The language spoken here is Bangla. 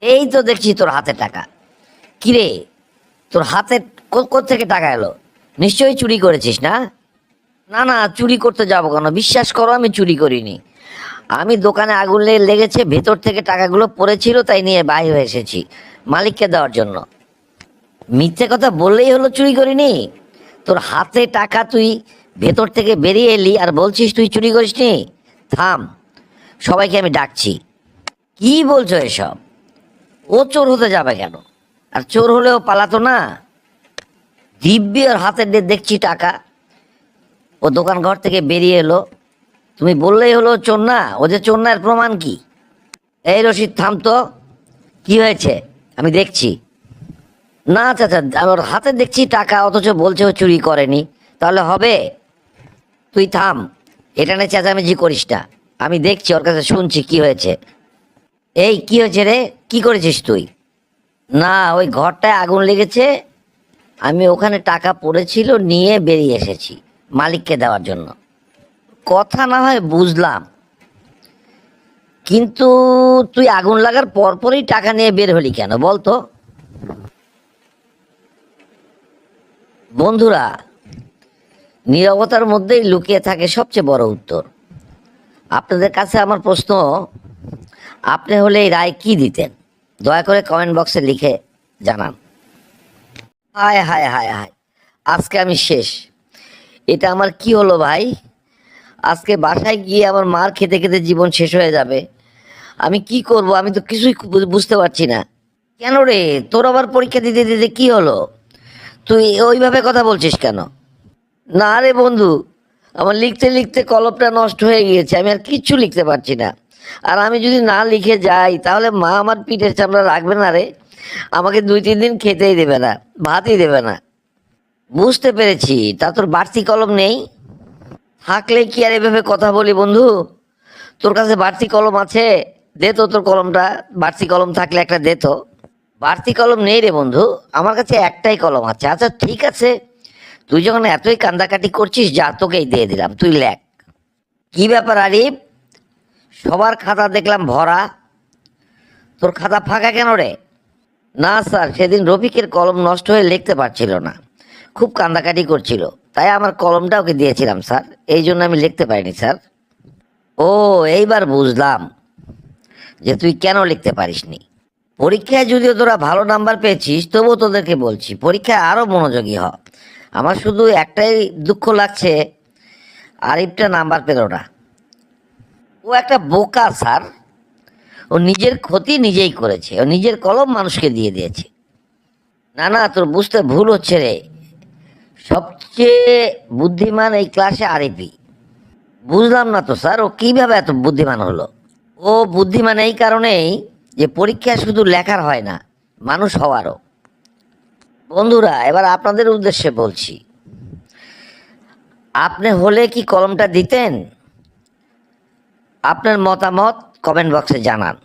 এই তো দেখছি তোর হাতে টাকা। কিরে তোর হাতে থেকে টাকা এলো? নিশ্চয়ই চুরি করেছিস না? না না, চুরি করতে যাব কেন? বিশ্বাস করো, আমি চুরি করিনি। আমি দোকানে আগুন লেগে- লেগেছে, ভেতর থেকে টাকাগুলো পড়েছিল, তাই নিয়ে বাইরে এসেছি, মালিককে দেওয়ার জন্য। মিথ্যে কথা বললেই হলো চুরি করিনি? তোর হাতে টাকা তুই ভেতর থেকে বেরিয়ে এলি আর বলছিস তুই চুরি করিসনি? থাম, সবাইকে আমি ডাকছি। কি বলছো এসব? ও চোর হতে যাবে কেন? আর চোর হলেও পালাতো না। দিব্যি ওর হাতে দেখছি টাকা। ও দোকান ঘর থেকে বেরিয়ে এলো। তুমি বললেই হলো চোর না, ও যে চোর না, এর প্রমাণ কি? এই রশিদ, থাম তো। কি হয়েছে? আমি দেখছি। না চাচা আমার হাতে দেখছি টাকা, অথচ বলছে ও চুরি করেনি। তাহলে হবে? তুই থাম। এটা নিয়ে চেঁচামেচি করিস না। আমি দেখছি, ওর কাছে শুনছি, কি হয়েছে। এই, কি হয়েছে রে? কি করেছিস তুই? না, ওই ঘরটায় আগুন লেগেছে। আমি ওখানে টাকা পড়েছিল, নিয়ে বেরিয়ে এসেছি মালিককে দেওয়ার জন্য। কথা না হয় বুঝলাম। কিন্তু তুই আগুন লাগার পরপরই টাকা নিয়ে বের হলি কেন, বল তো। বন্ধুরা, নীরবতার মধ্যেই লুকিয়ে থাকে সবচেয়ে বড় উত্তর। আপনাদের কাছে আমার প্রশ্ন আপনি হলে এই রায় কি দিতেন? দয়া করে কমেন্ট বক্সে লিখে জানান। হায় হায় হায় হায়, আজকে আমি শেষ। এটা আমার কি হলো ভাই? আজকে বাসায় গিয়ে আমার মার খেতে খেতে জীবন শেষ হয়ে যাবে। আমি কি করব? আমি তো কিছুই বুঝতে পারছি না। কেন রে? তোর আবার পরীক্ষা দিতে দিতে কি হলো? তুই ওইভাবে কথা বলছিস কেন? না রে বন্ধু, আমার লিখতে লিখতে কলমটা নষ্ট হয়ে গিয়েছে। আমি আর কিচ্ছু লিখতে পারছি না। আর আমি যদি না লিখে যাই, তাহলে মা আমার পিঠের চামড়া রাখবে না রে। আমাকে দুই তিন দিন খেতেই দেবে না, ভাতই দেবে না। বুঝতে পেরেছি, তা তোর বাড়তি কলম নেই? থাকলে কি আর এভাবে কথা বলি বন্ধু? তোর কাছে বাড়তি কলম আছে? দে তো তোর কলমটা, বাড়তি কলম থাকলে একটা দে তো। বাড়তি কলম নেই রে বন্ধু, আমার কাছে একটাই কলম আছে। আচ্ছা ঠিক আছে, তুই যখন এতই কান্দাকাটি করছিস, যা তোকেই দিয়ে দিলাম, তুই লেখ। কি ব্যাপার আরিফ? সবার খাতা দেখলাম ভরা। তোর খাতা ফাঁকা কেন রে? না স্যার, সেদিন রফিকের কলম নষ্ট হয়ে লিখতে পারছিল না। খুব কান্দাকাটি করছিল। তাই আমার কলমটা ওকে দিয়েছিলাম স্যার। এই জন্য আমি লিখতে পারিনি স্যার। ও, এইবার বুঝলাম যে তুই কেন লিখতে পারিসনি। পরীক্ষায় যদিও তোরা ভালো নাম্বার পেয়েছিস, তবুও তোদেরকে বলছি, পরীক্ষায় আরও মনোযোগী হ। আমার শুধু একটাই দুঃখ লাগছে, আরিফটা নাম্বার পেল না। ও একটা বোকা, স্যার। ও নিজের ক্ষতি নিজেই করেছে। ও নিজের কলম মানুষকে দিয়ে দিয়েছে। না না, তোর বুঝতে ভুল হচ্ছে রে। সবচেয়ে বুদ্ধিমান এই ক্লাসে আরিফি। বুঝলাম না তো, স্যার, ও কীভাবে এত বুদ্ধিমান হলো? ও বুদ্ধিমান এই কারণেই যে পরীক্ষা শুধু লেখার হয় না, মানুষ হওয়ারও। বন্ধুরা, এবার আপনাদের উদ্দেশ্যে বলছি। আপনি হলে কি কলমটা দিতেন? আপনার মতামত কমেন্ট বক্সে জানান।